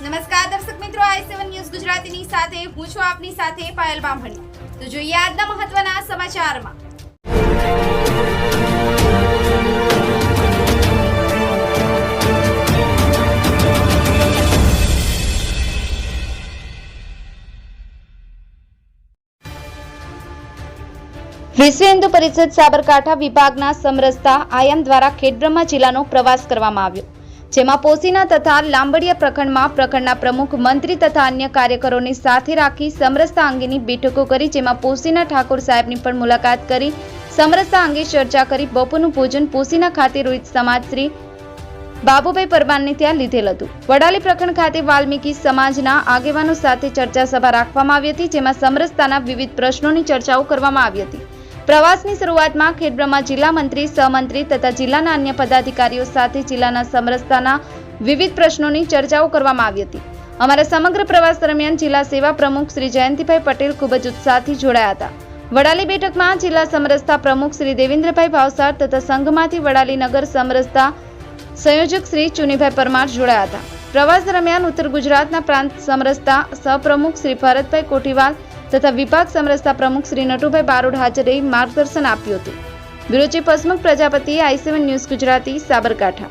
નમસ્કાર દર્શક મિત્રો, આઈ સેવન ન્યૂઝ ગુજરાતીની સાથે, હું છું આપની સાથે પાયલ બામણી. તો જોઈએ આજના મહત્વના સમાચારમાં. વિશ્વ હિન્દુ પરિષદ સાબરકાંઠા વિભાગના સમરસતા આયામ દ્વારા ખેડબ્રહ્મા જિલ્લાનો પ્રવાસ કરવામાં આવ્યો. જેમાં પોસીના તથા લાંબડિયા પ્રખંડમાં પ્રખંડના પ્રમુખ, મંત્રી તથા અન્ય કાર્યકરોને સાથે રાખી સમરસતા અંગેની બેઠકો કરી, જેમાં પોસીના ઠાકોર સાહેબની પણ મુલાકાત કરી. સમરસતા અંગે ચર્ચા કરી, બપોરનું ભોજન પોસીના ખાતે રોહિત સમાજ શ્રી બાબુભાઈ પરમારને ત્યાં લીધેલ હતું. વડાલી પ્રખંડ ખાતે વાલ્મીકી સમાજના આગેવાનો સાથે ચર્ચા સભા રાખવામાં આવી હતી, જેમાં સમરસતાના વિવિધ પ્રશ્નોની ચર્ચાઓ કરવામાં આવી હતી. પ્રવાસની શરૂઆતમાં ખેડબ્રહ્મા જિલ્લા મંત્રી, સહમંત્રી તથા જિલ્લાના અન્ય પદાધિકારીઓ સાથે જિલ્લાના સમરસતાના વિવિધ પ્રશ્નોની ચર્ચાઓ કરવામાં આવી હતી. અમારા સમગ્ર પ્રવાસ દરમિયાન જિલ્લા સેવા પ્રમુખ શ્રી જયંતિભાઈ પટેલ ખૂબ જ ઉત્સાહથી જોડાયા હતા. વડાલી બેઠકમાં જિલ્લા સમરસતા પ્રમુખ શ્રી દેવેન્દ્રભાઈ ભાવસાર તથા સંઘમાંથી વડાલી નગર સમરસતા સંયોજક શ્રી ચુનીભાઈ પરમાર જોડાયા હતા. પ્રવાસ દરમિયાન ઉત્તર ગુજરાતના પ્રાંત સમરસતા સહપ્રમુખ શ્રી ભરતભાઈ કોઠીવાલ તથા વિભાગ સમરસતા પ્રમુખ શ્રી નટુભાઈ બારોડ હાજર રહી માર્ગદર્શન આપ્યું હતું. Bureau chief Hasmukh Prajapati I news Gujarati Sabarkantha.